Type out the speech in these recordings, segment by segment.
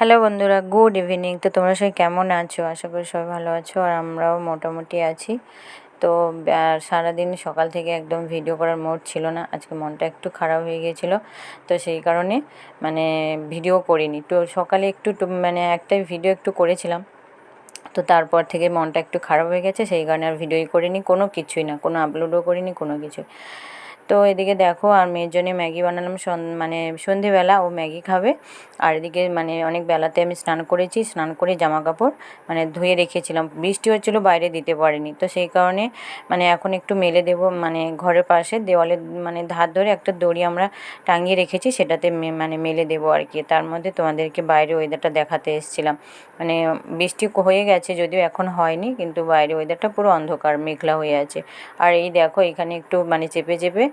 Hello বন্ধুরা good evening তো তোমরা সবাই কেমন আছো? আশা করি সবাই ভালো আছো, আর আমরাও মোটামুটি আছি। তো সারাদিন সকাল থেকে একদম ভিডিও করার মোড ছিল না। আজকে মনটা একটু খারাপ হয়ে গিয়েছিল। তো সেই কারণে মানে ভিডিও করিনি। তো সকালে একটু মানে একটাই ভিডিও একটু করেছিলাম। তো তারপর থেকে মনটা একটু খারাপ হয়ে গেছে। সেই কারণে আর ভিডিওই করিনি। কোনো কিছুই না। কোনো আপলোডও করিনি, কোনো কিছু তো এদিকে দেখো, আর মেয়ের জন্য ম্যাগি বানালাম মানে সন্ধেবেলা, ও ম্যাগি খাবে। আর এদিকে মানে অনেক বেলাতে আমি স্নান করেছি, স্নান করে জামা কাপড় মানে ধুয়ে রেখেছিলাম। বৃষ্টি হচ্ছিল, বাইরে দিতে পারিনি। তো সেই কারণে মানে এখন একটু মেলে দেবো মানে ঘরের পাশে দেওয়ালে মানে ধার ধরে একটা দড়ি আমরা টাঙিয়ে রেখেছি, সেটাতে মানে মেলে দেবো আর কি। তার মধ্যে তোমাদেরকে বাইরে ওয়েদারটা দেখাতে এসেছিলাম। মানে বৃষ্টি হয়ে গেছে যদিও এখন হয়নি, কিন্তু বাইরে ওয়েদারটা পুরো অন্ধকার, মেঘলা হয়ে আছে। আর এই দেখো, এখানে একটু মানে চেপে চেপে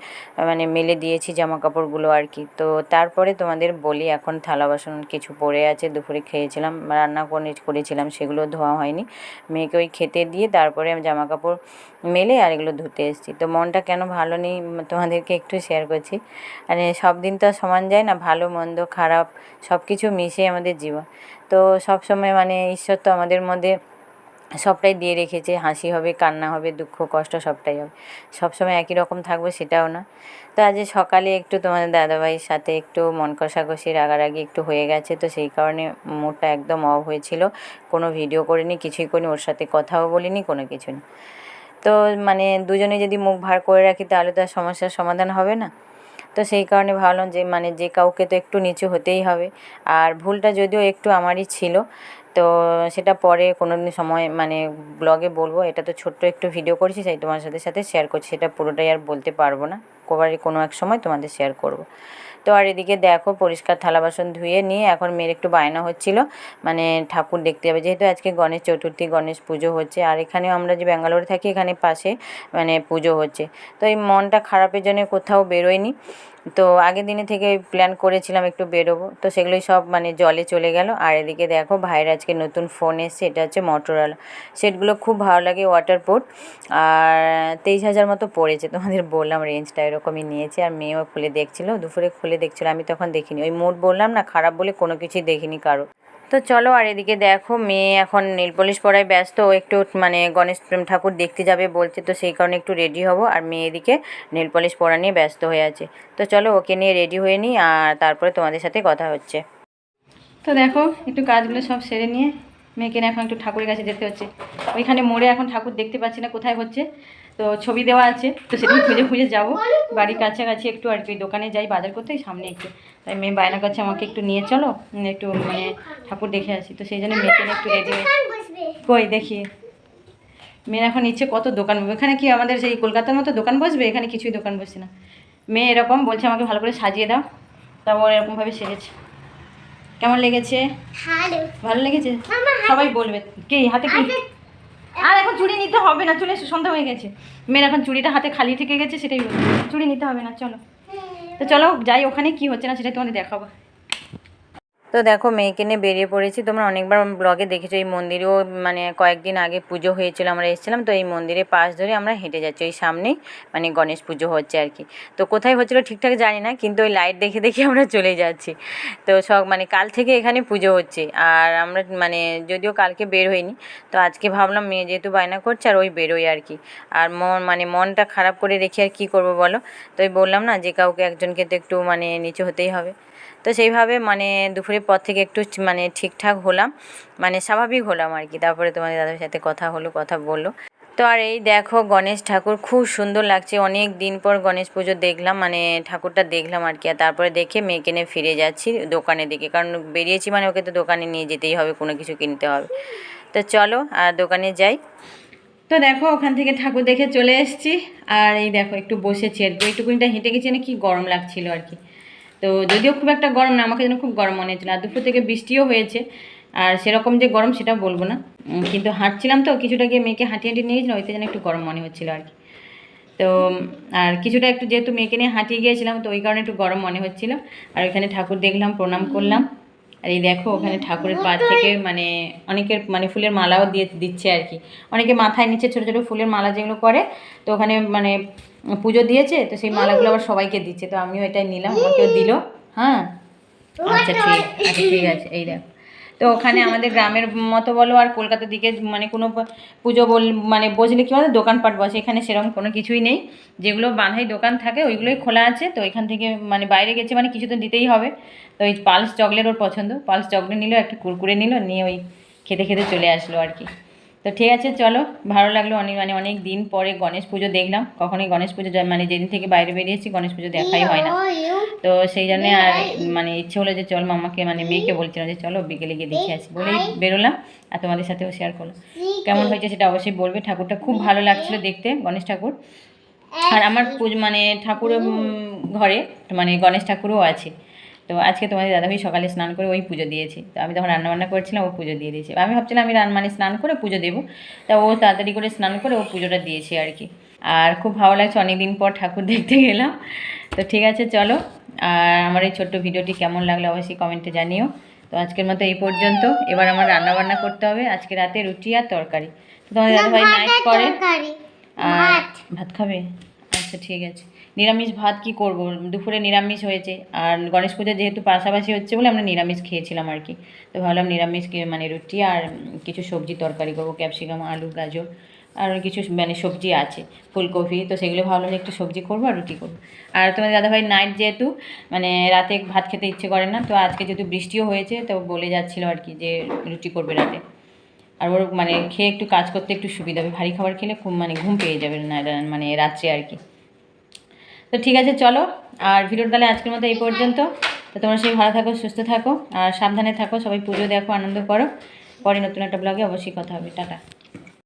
মানে মেলে দিয়েছি জামা কাপড়গুলো আর কি। তো তারপরে তোমাদের বলি, এখন থালা বাসন কিছু পড়ে আছে, দুপুরে খেয়েছিলাম, রান্না করে করেছিলাম, সেগুলো ধোয়া হয়নি। মেয়েকে ওই খেতে দিয়ে তারপরে আমি জামা কাপড় মেলে আর এগুলো ধুতে এসেছি। তো মনটা কেন ভালো নেই, তোমাদেরকে একটু শেয়ার করছি। মানে সব দিন তো সমান যায় না, ভালো, মন্দ, খারাপ সব কিছু মিশে আমাদের জীবন। তো সব সময় মানে ঈশ্বর তো আমাদের মধ্যে সবটাই দিয়ে রেখেছে, হাসি হবে, কান্না হবে, দুঃখ, কষ্ট সবটাই হবে। সবসময় একই রকম থাকবে সেটাও না। তো আজ সকালে একটু তোমাদের দাদাভাইয়ের সাথে একটু মন কষাকষি, রাগারাগি একটু হয়ে গেছে, তো সেই কারণে মুডটা একদম অফ হয়েছিল। কোনো ভিডিও করিনি, কিছুই করিনি, ওর সাথে কথাও বলিনি, কোনো কিছু না। তো মানে দুজনে যদি মুখ ভার করে রাখি, তাহলে তো আর সমস্যার সমাধান হবে না। তো সেই কারণে ভাবলাম যে মানে যে কাউকে তো একটু নিচু হতেই হবে। আর ভুলটা যদিও একটু আমারই ছিল, তো সেটা পরে কোনো দিন সময় মানে ব্লগে বলব। এটা তো ছোট্ট একটু ভিডিও করেছি, তাই তোমার সাথে সাথে শেয়ার করছি। সেটা পুরোটাই আর বলতে পারব না। কোবারে কোনো এক সময় তোমাদের শেয়ার করব। তো আর এদিকে দেখো পরিষ্কার থালা বাসন ধুয়ে নিয়ে এখন মেয়ের একটু বায়না হচ্ছিল। মানে ঠাকুর দেখতে যাবে, যেহেতু আজকে গণেশ চতুর্থী, গণেশ পুজো হচ্ছে। আর এখানেও আমরা যে ব্যাঙ্গালোরে থাকি, এখানে পাশে মানে পুজো হচ্ছে। তো এই মনটা খারাপের জন্য কোথাও বেরোয়নি। তো আগের দিনে থেকে প্ল্যান করেছিলাম একটু বেরোবো। তো সেগুলোই সব মানে জলে চলে গেল। আর এদিকে দেখো ভাইয়ের আজকে নতুন ফোন এসছে, এটা হচ্ছে মটোরোলা সেটগুলো খুব ভালো লাগে ওয়াটারপ্রুফ আর তেইশ হাজার মতো পড়েছে, তোমাদের বললাম রেঞ্জটা এরকমই নিয়েছে আর মেয়েও খুলে দেখছিল, দুপুরে খুলে দেখছিল, আমি তখন দেখিনি। ওই মুড বললাম না, খারাপ বলে কোনো কিছুই দেখিনি কারও। তো চলো আর এদিকে দেখো, মেয়ে এখন নেল পলিশ পরায় ব্যস্ত একটু মানে গণেশ ঠাকুর দেখতে যাবে বলছে, তো সেই কারণে একটু রেডি হব। আর মেয়ে এদিকে নেল পলিশ পরা নিয়ে ব্যস্ত হয়ে আছে। তো চলো ওকে নিয়ে রেডি হয়ে নিই, আর তারপরে তোমাদের সাথে কথা হচ্ছে। তো দেখো, একটু কাজগুলো সব সেরে নিয়ে, মেয়েকে এখন একটু ঠাকুরের কাছে যেতে হচ্ছে। ওইখানে মোড়ে এখন ঠাকুর দেখতে পাচ্ছি না কোথায় হচ্ছে। তো ছবি দেওয়া আছে তো সেটা খুঁজে খুঁজে যাব। বাড়ির কাছাকাছি একটু আর কি ওই দোকানে যাই বাজার করতে সামনে একটু। তাই মেয়ে বায়না কাছে আমাকে একটু নিয়ে চলো একটু মানে ঠাকুর দেখে আসি। তো সেই জন্য মেয়েকে একটু রেডি কই দেখি। মেয়ের এখন ইচ্ছে কত দোকান এখানে কি আমাদের সেই কলকাতার মতো দোকান বসবে? এখানে কিছুই দোকান বসছে না। মেয়ে এরকম বলছে আমাকে ভালো করে সাজিয়ে দাও। তারপর এরকমভাবে সেরেছে কেমন লেগেছে? ভালো। ভালো লেগেছে? সবাই বলবে কি হাতে কি? আর এখন চুড়ি নিতে হবে না, চলে সন্ধ্যা হয়ে গেছে। মেয়ের এখন চুড়িটা হাতে খালি থেকে গেছে, সেটাই চুড়ি নিতে হবে না, চলো। তো চলো, যাই, ওখানে কি হচ্ছে না সেটাই তোমাদের দেখাবো। তো দেখো মেয়েকে নিয়ে বেরিয়ে পড়েছি। তোমরা অনেকবার ব্লগে দেখেছ, এই মন্দিরেও মানে কয়েকদিন আগে পুজো হয়েছিল, আমরা এসেছিলাম। তো এই মন্দিরের পাশ ধরে আমরা হেঁটে যাচ্ছি, ওই সামনেই মানে গণেশ পুজো হচ্ছে আর কি। তো কোথায় হচ্ছিল ঠিকঠাক জানি না, কিন্তু ওই লাইট দেখে দেখে আমরা চলে যাচ্ছি। তো সব মানে কাল থেকে এখানে পুজো হচ্ছে, আর আমরা মানে যদিও কালকে বের হইনি, তো আজকে ভাবলাম মেয়ে যেহেতু বায়না করছে আর ওই বেরোই আর কি। আর মন মানে মনটা খারাপ করে রেখে আর কী করব বলো? তো বললাম না যে কাউকে একজনকে তো একটু মানে নিচু হতেই হবে। তো সেইভাবে মানে দুপুরের পর থেকে একটু মানে ঠিকঠাক হলাম। মানে স্বাভাবিক হলাম আর কি। তারপরে তোমাদের দাদার সাথে কথা হলো, কথা বলল। তো আর এই দেখো গণেশ ঠাকুর খুব সুন্দর লাগছে। অনেক দিন পর গণেশ পুজো দেখলাম মানে ঠাকুরটা দেখলাম আর কি। আর তারপরে দেখে মেয়েকে নিয়ে ফিরে যাচ্ছি দোকানের দিকে। কারণ বেরিয়েছি মানে ওকে তো দোকানে নিয়ে যেতেই হবে, কোনো কিছু কিনতে হবে। তো চলো, আর দোকানে যাই। তো দেখো ওখান থেকে ঠাকুর দেখে চলে এসেছি। আর এই দেখো একটু বসেছি আর কি। একটুকুনিটা হেঁটে গেছি না কি গরম লাগছিল আর কি। তো যদিও খুব একটা গরম না, আমাকে যেন খুব গরম মনে হচ্ছিল আর দুপুর থেকে বৃষ্টিও হয়েছে। আর সেরকম যে গরম সেটা বলব না। কিন্তু হাঁটছিলাম তো, কিছুটা গিয়ে মেয়েকে হাঁটিয়ে হাঁটিয়ে নিয়ে গেছিলাম, ওইতে যেন একটু গরম মনে হচ্ছিল আর কি। তো, আর কিছুটা একটু যেহেতু মেয়েকে নিয়ে হাঁটিয়ে গিয়েছিলাম, তো ওই কারণে একটু গরম মনে হচ্ছিল। আর ওইখানে ঠাকুর দেখলাম, প্রণাম করলাম। আর এই দেখো, ওখানে ঠাকুরের পা থেকে মানে অনেকের মানে ফুলের মালাও দিয়ে দিচ্ছে আর কি। অনেকে মাথায় নিচে ছোটো ছোটো ফুলের মালা যেগুলো করে, তো ওখানে মানে পুজো দিয়েছে তো সেই মালাগুলো আবার সবাইকে দিচ্ছে তো আমিও এটাই নিলাম আমাকেও দিল হ্যাঁ? আচ্ছা ঠিক আচ্ছা ঠিক আছে এই দেখো। তো ওখানে আমাদের গ্রামের মতো বলো আর কলকাতার দিকে মানে কোনো পুজো বল মানে বসলে কী বলো দোকানপাট বসে এখানে সেরকম কোনো কিছুই নেই। যেগুলো বাঁধাই দোকান থাকে ওইগুলোই খোলা আছে তো এখান থেকে মানে বাইরে গেছে মানে কিছু তো দিতেই হবে। তো ওই পালস চকলেট ওর পছন্দ পালস চকলেট নিল একটা কুরকুরে নিল নিয়ে ওই খেতে খেতে চলে আসলো আর কি। তো ঠিক আছে, চলো। ভালো লাগল অনেক মানে অনেক দিন পরে গণেশ পুজো দেখলাম। কখনোই গণেশ পুজো মানে যেদিন থেকে বাইরে বেরিয়েছি, গণেশ পুজো দেখাই হয় না। তো সেই জন্যে আর মানে ইচ্ছে হলো যে চল মামাকে মানে মেয়েকে বলছিলাম যে চলো বিকেলে গিয়ে দেখে আসি বলেই বেরোলাম আর তোমাদের সাথেও শেয়ার করলাম। কেমন হয়েছে সেটা অবশ্যই বলবে। ঠাকুরটা খুব ভালো লাগছিল দেখতে, গণেশ ঠাকুর। আর আমার পুজো মানে ঠাকুর ঘরে মানে গণেশ ঠাকুরও আছে। তো আজকে তোমাদের দাদাভাই সকালে স্নান করে ওই পুজো দিয়েছি। তো আমি তখন রান্নাবান্না করছিলাম ও পুজো দিয়ে দিয়েছে। আমি ভাবছিলাম আমি রান মানে স্নান করে পুজো দেবো। তা ও তাড়াতাড়ি করে স্নান করে ও পুজোটা দিয়েছে আর কি। আর খুব ভালো লাগছে অনেকদিন পর ঠাকুর দেখতে গেলাম। তো ঠিক আছে চলো। আর আমার এই ছোট্ট ভিডিওটি কেমন লাগল অবশ্যই কমেন্টে জানিও। তো আজকের মতো এই পর্যন্ত। এবার আমার রান্না বান্না করতে হবে। আজকে রাতে রুটি আর তরকারি। তোমাদের দাদাভাই নাইট করে আর ভাত খাবে? আচ্ছা ঠিক আছে। নিরামিষ ভাত কি করব? দুপুরে নিরামিষ হয়েছে। আর গণেশ পূজা যেহেতু পাশাপাশি হচ্ছে বলে আমরা নিরামিষ খেয়েছিলাম আর কি। তো ভাবলাম নিরামিষ মানে রুটি আর কিছু সবজি তরকারি করব, ক্যাপসিকাম, আলু, গাজর আর কিছু মানে সবজি আছে, ফুলকপি। তো সেগুলো ভাবলাম একটু সবজি করব আর রুটি করব। আর তোমাদের দাদাভাই নাইট যেহেতু মানে রাতে ভাত খেতে ইচ্ছে করে না, তো আজকে যেহেতু বৃষ্টিও হয়েছে, তো বলে যাচ্ছিল আর কি যে রুটি করবে রাতে। আর ওর মানে খেয়ে একটু কাজ করতে একটু সুবিধা হবে। ভারী খাবার খেলে খুব মানে ঘুম পেয়ে যাবে না মানে রাত্রে আর কি। তো ঠিক আছে, চলো। আর ভিডিওটা তাহলে আজকের মতো এই পর্যন্ত। তো তোমরা সেই ভালো থাকো, সুস্থ থাকো, আর সাবধানে থাকো, সবাই পুজো দেখো, আনন্দ করো। পরে নতুন একটা ব্লগে অবশ্যই কথা হবে। টাটা।